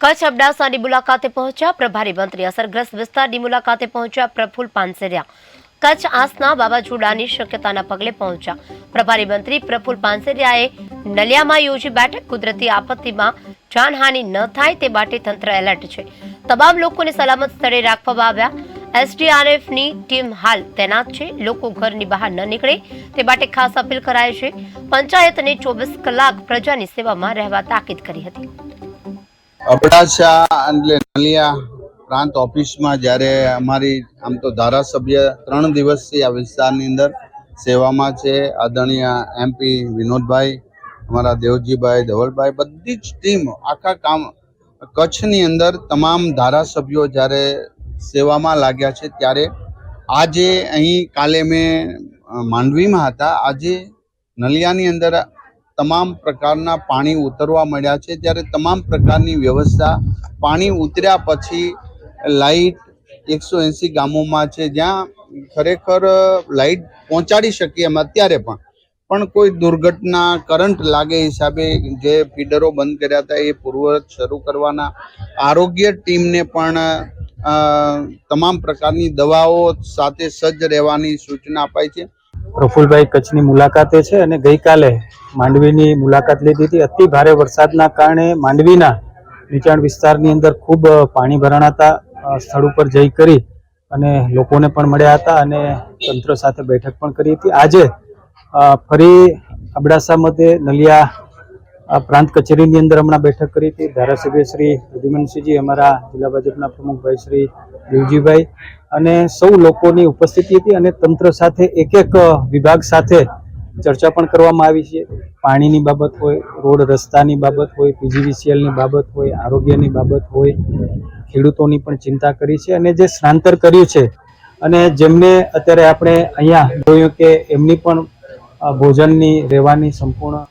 કચ્છ અબડાસાની મુલાકાતે પહોંચ્યા પ્રભારી મંત્રી. અસરગ્રસ્ત વિસ્તારની મુલાકાતે પહોંચ્યા પ્રફુલ પાનસેરિયા. કચ્છ આસના વાવાઝોડાની શક્યતાના પગલે પહોંચ્યા. પ્રભારી મંત્રી પ્રફુલ પાનસેરિયાએ નલિયામાં યોજી બેઠક. કુદરતી આપત્તિમાં જાનહાનિ ન થાય તે માટે તંત્ર એલર્ટ છે. તમામ લોકોને સલામત સ્થળે રાખવામાં આવ્યા. એસડીઆરએફની ટીમ હાલ તૈનાત છે. લોકો ઘરની બહાર ન નીકળે તે માટે ખાસ અપીલ કરાય છે. પંચાયતને ચોવીસ કલાક પ્રજાની સેવામાં રહેવા તાકીદ કરી હતી. અબડાસા એટલે નલિયા પ્રાંત ઓફિસમાં જ્યારે અમારી આમ તો ધારાસભ્ય ત્રણ દિવસથી આ વિસ્તારની અંદર સેવામાં છે. આદરણીય એમપી વિનોદભાઈ, અમારા દેવજીભાઈ, ધવલભાઈ, બધી જ ટીમ આખા કામ કચ્છની અંદર તમામ ધારાસભ્યો જ્યારે સેવામાં લાગ્યા છે ત્યારે આજે અહીં કાલે મેં માંડવીમાં હતા. આજે નલિયાની અંદર તમામ પ્રકારના પાણી ઉતરવા મળ્યા છે. ત્યારે તમામ પ્રકારની વ્યવસ્થા પાણી ઉતર્યા પછી લાઇટ એકસો એંસી ગામોમાં છે. જ્યાં ખરેખર લાઇટ પહોંચાડી શકીએ એમ અત્યારે પણ. પણ કોઈ દુર્ઘટના, કરંટ લાગે હિસાબે જે ફીડરો બંધ કર્યા હતા એ પૂર્વવત શરૂ કરવાના. આરોગ્ય ટીમને પણ તમામ પ્રકારની દવાઓ સાથે સજ્જ રહેવાની સૂચના અપાઈ છે. પ્રફુલભાઈ કચ્છની મુલાકાતે છે અને ગઈકાલે માંડવીની મુલાકાત લીધી હતી. અતિ ભારે વરસાદના કારણે માંડવીના નીચાણ વિસ્તારની અંદર ખૂબ પાણી ભરાણાતા સ્થળ ઉપર જઈ કરી અને લોકોને પણ મળ્યા હતા અને તંત્ર સાથે બેઠક પણ કરી હતી. આજે ફરી અબડાસા મધ્યે નલિયા પ્રાંત કચેરીની અંદર હમણાં બેઠક કરી હતી ધારાસભ્ય શ્રી પ્રદ્યુમનસિંહજી અમારા જિલ્લા ભાજપના પ્રમુખભાઈ શ્રી દેવજીભાઈ અને સૌ લોકોની ઉપસ્થિતિ હતી અને તંત્ર સાથે એક એક વિભાગ સાથે ચર્ચા પણ કરવામાં આવી છે. પાણીની બાબત હોય, રોડ રસ્તાની બાબત હોય, પીજીવીસીએલની બાબત હોય, આરોગ્યની બાબત હોય, ખેડૂતોની પણ ચિંતા કરી છે અને જે સ્થળાંતર કર્યું છે અને જેમને અત્યારે આપણે અહીંયા જોયું કે એમની પણ ભોજનની, રહેવાની સંપૂર્ણ